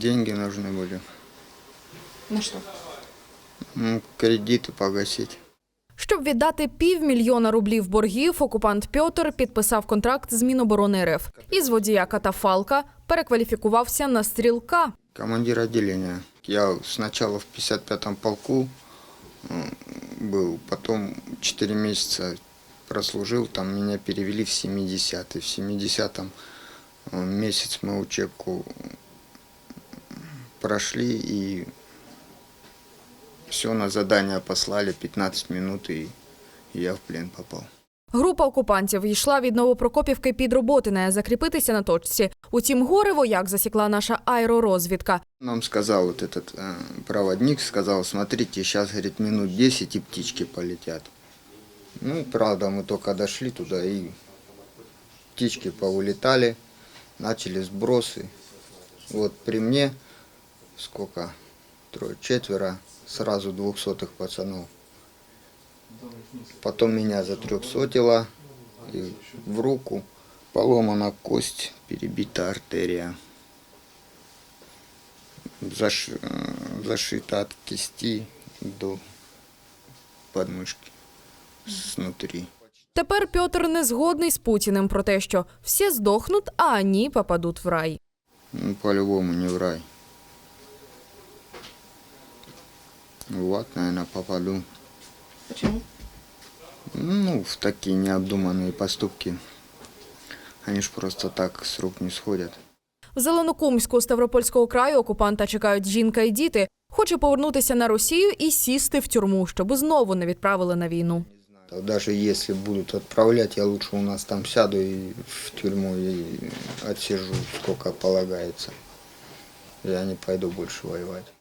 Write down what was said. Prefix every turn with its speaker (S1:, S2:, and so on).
S1: Деньги нужны были.
S2: На що?
S1: Ну, кредиты погасить.
S3: Щоб віддати півмільйона рублів боргів, окупант Пьотр підписав контракт з Міноборони РФ. Із водія катафалка перекваліфікувався на стрілка.
S1: Командир отделения. Я сначала в 55-м полку м, был, потом 4 месяца прослужил, там меня перевели в 70-й. В 70-м э, месяц мы учебку прошли и все на задание послали, 15 минут и я в плен попал.
S3: Група окупантів йшла від Новопрокопівки під Роботине закріпитися на точці. Утім, гори вояк засікла наша аеророзвідка.
S1: Нам сказал вот этот э, проводник, сказал, смотрите, сейчас, говорит, минут 10 и птички полетят. Ну, правда, мы только дошли туда и птички поулетали, начали сбросы. Вот при мне сколько, трое, четверо, сразу двухсотых пацанов. Потом меня затрехсотило и в руку поломана кость, перебита артерия заш... э, зашита от кисти до подмышки снутри.
S3: Тепер Пьотр не згодний з Путіним про те, що всі здохнуть, а вони попадуть в рай.
S1: Ну, по-любому не в рай. В ад, наверное, попаду.
S2: Почему?
S1: Ну, в такие необдуманные поступки. Они ж просто так с рук не сходят.
S3: В Зеленокумську Ставропольського краю окупанта чекають жінка і діти. Хоче повернутися на Росію і сісти в тюрму, щоб знову не відправили на війну.
S1: А Даже если будут отправлять, я лучше у нас там сяду и в тюрьму и отсижу, сколько полагается. Я не пойду больше воевать.